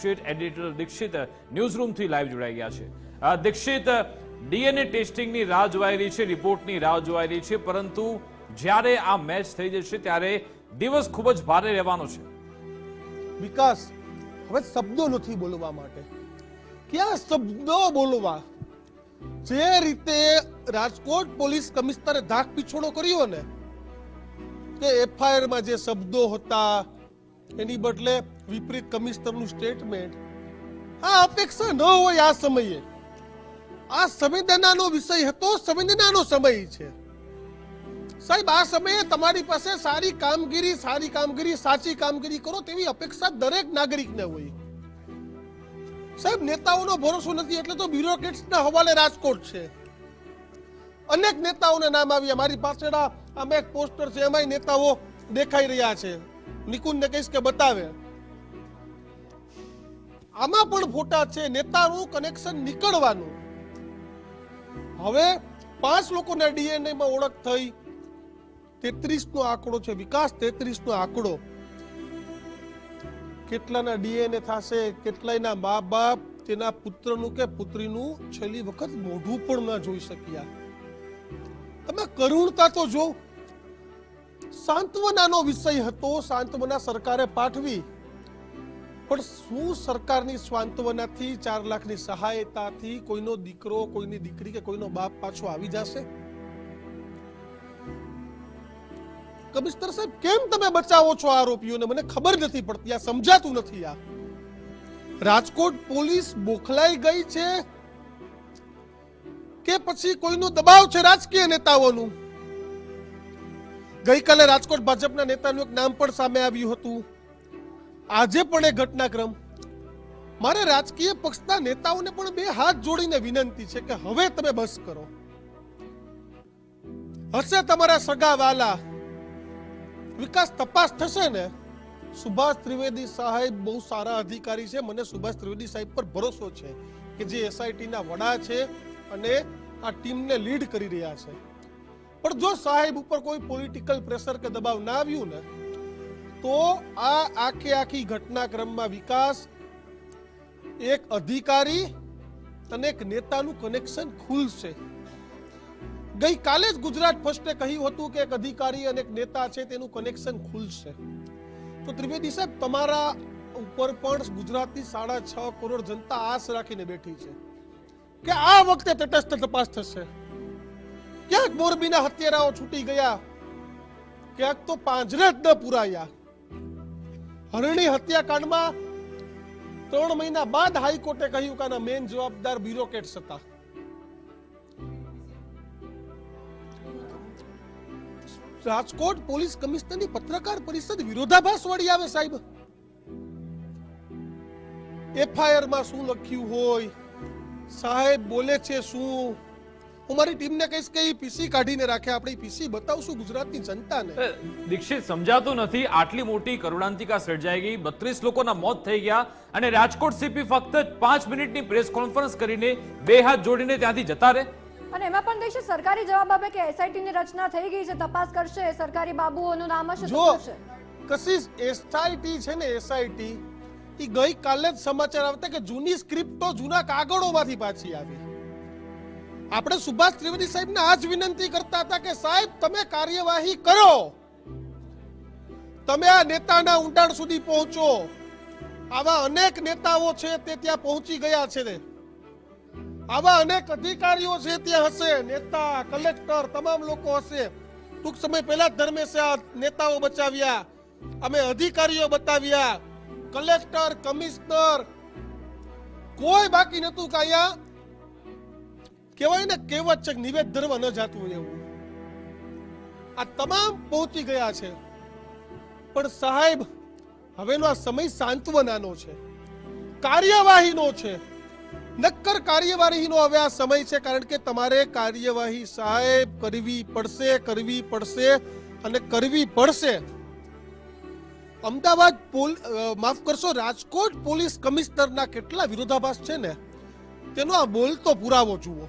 Dixit editor Dixit news live જોડાઈ ગયા છે. દીક્ષિત ડીએનએ ટેસ્ટિંગની રાહ જોવાઈ રહી છે, રિપોર્ટની રાહ જોવાઈ રહી છે, પરંતુ જ્યારે આ મેચ થઈ જશે ત્યારે દિવસ ખૂબ જ ભારે રહેવાનો છે. વિકાસ, હવે શબ્દો નથી બોલવા માટે. ક્યાં શબ્દો બોલવા? જે રીતે રાજકોટ પોલીસ કમિશનરે ધાક પીછોડો કર્યો ને, કે એફઆઈઆરમાં જે શબ્દો હતા, એની બદલે વિપરીત કમિશનરનું સ્ટેટમેન્ટ આ અપેક્ષા ન હોય આ સમયે. આ સંવેદનાનો વિષય હતો, સંવેદનાનો સમય છે. સાહેબ, આ સમયે તમારી પાસે સારી કામગીરી સારી કામગીરી, સાચી કામગીરી કરો તેવી અપેક્ષા દરેક નાગરિકને હોય. સાહેબ, નેતાઓનો ભરોસો નથી, એટલે તો બ્યુરોક્રેટ્સના હવાલે રાજકોટ છે. અનેક નેતાઓના નામ આવ્યા. મારી પાછળ અમે એક પોસ્ટર છે, એમાંય નેતાઓ દેખાઈ રહ્યા છે. નિકુંજને કહીશ કે બતાવે. આમાં પણ ફોટા છે, નેતાનું કનેક્શન નીકળવાનું. હવે પાંચ લોકોના ડીએનએ માં ઓળખ થઈ. તેત્રીસ નો આંકડો છે, વિકાસ તેત્રીસ નો આંકડો. કેટલાના ડીએનએ થશે, કેટલાયના મા બાપ, તેના પુત્રનું કે પુત્રીનું છેલ્લી વખત મોઢું પણ ન જોઈ શક્યા. તમે કરુણતા તો જો. સાંત્વનાનો વિષય હતો, સાંત્વના સરકારે પાઠવી. પણ શું સરકારની સ્વાંતવનાથી ચાર લાખની સહાયતાથી કોઈનો દીકરો, કોઈની દીકરી કે કોઈનો બાપ પાછો આવી જશે? કમિશનર સાહેબ, કેમ તમે બચાવો છો આરોપીઓને? મને ખબર નથી પડતી, આ સમજાતું નથી આ. રાજકોટ પોલીસ બોખલાઈ ગઈ છે કે પછી કોઈનો દબાવ છે રાજકીય નેતાઓનું? ગઈકાલે રાજકોટ ભાજપના નેતાનું એક નામ પણ સામે આવ્યું હતું. આજે પણ એ ઘટનાક્રમ. મારે રાજકીય પક્ષના નેતાઓને પણ બે હાથ જોડીને વિનંતી છે કે હવે તમે બસ કરો. હશે તમારા સગા વાલા. વિકાસ તપાસ થશે ને? સુભાષ ત્રિવેદી સાહેબ બહુ સારા અધિકારી છે. મને સુભાષ ત્રિવેદી સાહેબ પર ભરોસો છે કે જે એસઆઈટી ના વડા છે અને આ ટીમને લીડ કરી રહ્યા છે. પણ જો સાહેબ ઉપર કોઈ પોલિટિકલ પ્રેશર કે દબાવ ના આવ્યું ને તો આ આખે આખી ઘટનાક્રમમાં વિકાસ, એક અધિકારી અને એક નેતાનું કનેક્શન ખુલશે. ગઈકાલે જ ગુજરાત ફર્સ્ટે કહ્યું હતું કે એક અધિકારી અને એક નેતા છે, તેનું કનેક્શન ખુલશે. તો ત્રિવેદી સાહેબ, તમારા ઉપર પણ ગુજરાતની સાડા છ કરોડ જનતા આશ રાખીને બેઠી છે. કે આ વખતે તટસ્થ તપાસ થશે. ક્યાંક મોરબીના હત્યારાઓ છૂટી ગયા, ક્યાંક તો પાંજરે જ ન પુરાયા. હરણી હત્યાકાંડમાં ત્રણ મહિના બાદ હાઈકોર્ટે કહ્યું કે આના મેન જવાબદાર બ્યુરોક્રેટ્સ હતા રાજકોટ પોલીસ કમિશનરની પત્રકાર પરિષદ વિરોધાભાસ વળી આવે સાહેબ. એફઆઈઆરમાં શું લખ્યું હોય? સાહેબ બોલે છે શું? હું મારી ટીમને કહીશ કે એ પીસી કાઢીને રાખે. આપણે પીસી બતાવશું ગુજરાતની જનતાને. દીક્ષિત સમજાતું નથી. આટલી મોટી કરુણાંતિકા સર્જાઈ ગઈ. બત્રીસ લોકોના મોત થઈ ગયા અને રાજકોટ સીપી ફક્ત પાંચ મિનિટની પ્રેસ કોન્ફરન્સ કરીને બે હાથ જોડીને ત્યાંથી જતા રહે. અને એમાં પણ દેશે સરકારી જવાબ આપે કે એસઆઈટી ની રચના થઈ ગઈ છે તપાસ કરશે સરકારી બાબુઓનું નામ હશે જો કશી એસઆઈટી છે ને એસઆઈટી એ ગઈ કાલે જ સમાચાર આવતા કે જૂની સ્ક્રિપ્ટો જૂના કાગળોમાંથી પાછી આવી. આપણે સુભાષ ત્રિવેદી સાહેબને આ જ વિનંતી કરતા હતા કે, સાહેબ, તમે કાર્યવાહી કરો. તમે આ નેતાના ઊંડાણ સુધી પહોંચો. આવા અનેક નેતાઓ છે તે ત્યાં પહોંચી ગયા છે. આવા અનેક અધિકારીઓ છે ત્યાં હશે, નેતા, કલેક્ટર, તમામ લોકો હશે. ટૂંક સમય પહેલા જ ધર્મેશે આ નેતાઓ બચાવ્યા. અમે અધિકારીઓ બતાવ્યા. કલેક્ટર, કમિશનર, કોઈ બાકી નતું કે અહીંયા કહેવાય ને કહેવત છે નિવેદ ધર્મ ન જાતું હોય એવું. આ તમામ પહોંચી ગયા છે. પણ સાહેબ, હવેનો આ સમય સાંત્વનાનો છે. કાર્યવાહીનો છે. નક્કર કાર્યવાહીનો હવે આ સમય છે કારણ કે તમારે કાર્યવાહી સાહેબ કરવી પડશે કરવી પડશે અને કરવી પડશે. અમદાવાદ પોલ માફ કરશો, રાજકોટ પોલીસ કમિશનરના કેટલા વિરોધાભાસ છે ને? તેનો આ બોલતો પુરાવો જુઓ.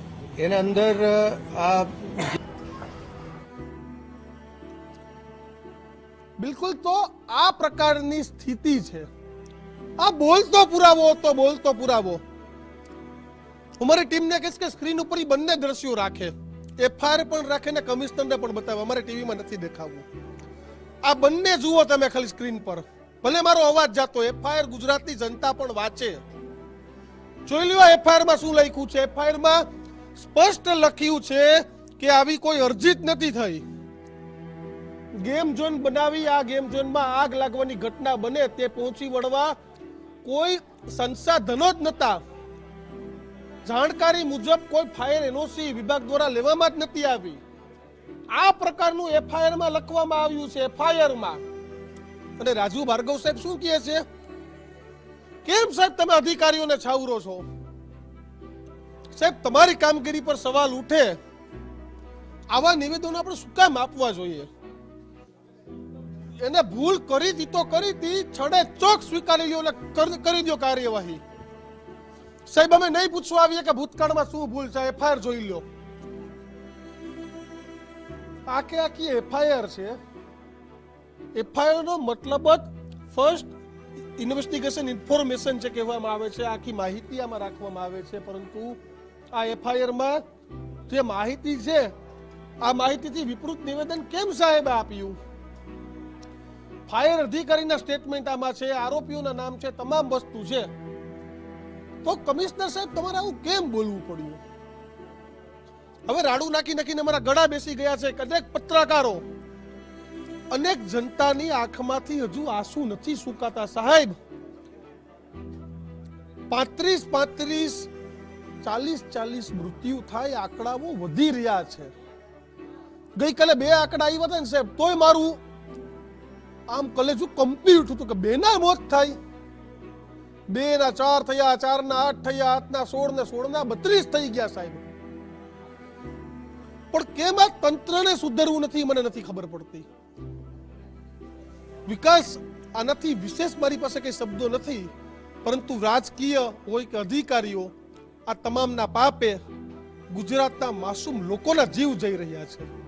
એના અંદર આ બિલકુલ તો આ પ્રકારની સ્થિતિ છે. આ બોલતો પુરાવો, તો બોલતો પુરાવો. અમારી ટીમને કહીશ કે સ્ક્રીન ઉપર ઈ બંને દ્રશ્યો રાખે. એફઆઈઆર પણ રાખે ને કમિશનરને પણ બતાવે. અમારે ટીવીમાં નથી દેખાવું. આ બંને જુઓ તમે ખાલી સ્ક્રીન પર. ભલે મારો અવાજ જાતો એફઆઈઆર ગુજરાતની જનતા પણ વાંચે. જોઈ લ્યો એફઆઈઆરમાં શું લખ્યું છે? એફઆઈઆરમાં સ્પષ્ટ લખ્યું છે કે આવી કોઈ અરજી જ નથી થઈ. ગેમ ઝોન બનાવી, આ ગેમ ઝોનમાં આગ લાગવાની ઘટના બને તે પહોંચી વળવા કોઈ સંસાધનો જ નતા જાણકારી મુજબ કોઈ ફાયર એનઓસી વિભાગ દ્વારા લેવામાં જ નથી આવી. આ પ્રકારનું એફઆઈઆરમાં લખવામાં આવ્યું છે એફઆઈઆરમાં. અને રાજુ ભાર્ગવ સાહેબ શું કહે છે? કેમ સાહેબ તમે અધિકારીઓને છાવરો છો? સાહેબ, તમારી કામગીરી પર સવાલ ઉઠે. આવા નિવેદનો આપણે શું કામ આપવા જોઈએ? એને ભૂલ કરી દી તો કરી દી, છડે ચોક સ્વીકારી લ્યો એટલે કરી દો કાર્યવાહી. સાહેબ, અમે નહીં પૂછવા આવીએ કે ભૂતકાળમાં શું ભૂલ છે, એફઆઈઆર જોઈ લો આખે આખી એફઆઈઆર છે. એફઆઈઆર નો મતલબ જ ફર્સ્ટ ઇન્વેસ્ટિગેશન ઇન્ફોર્મેશન છે કહેવામાં આવે છે, આખી માહિતી આમાં રાખવામાં આવે છે, પરંતુ આ એફઆઈઆરમાં જે માહિતી છે, આ માહિતીથી વિપરીત નિવેદન કેમ સાહેબે આપ્યું? ફાયર અધિકારીના સ્ટેટમેન્ટ આમાં છે, આરોપીઓના નામ છે, તમામ વસ્તુ છે. તો કમિશનર સાહેબ, તમારે આવું કેમ બોલવું પડ્યું? હવે રાડું નાખી નાખીને અમારા ગળા બેસી ગયા છે અનેક પત્રકારો અનેક જનતાની આંખમાંથી હજુ આંસુ નથી સુકાતા. સાહેબ, પાંત્રીસ પાંત્રીસ ચાલીસ ચાલીસ મૃત્યુ થાય, આંકડાઓ વધી રહ્યા છે. ગઈકાલે બે આંકડા આવ્યા હતા ને સાહેબ, તોય મારું આમ કલેજું કંપી ઉઠ્યું હતું કે બેના મોત થાય. બે ના ચાર થયા ચાર ના આઠ થયા આઠ ના સોળ ને સોળ ના બત્રીસ થઈ ગયા સાહેબ. પણ કેમ આ તંત્રને સુધરવું નથી મને નથી ખબર પડતી. વિકાસ આનાથી વિશેષ મારી પાસે કઈ શબ્દો નથી, પરંતુ રાજકીય હોય કે અધિકારીઓ આ તમામના પાપે ગુજરાતના માસૂમ લોકોના જીવ જઈ રહ્યા છે.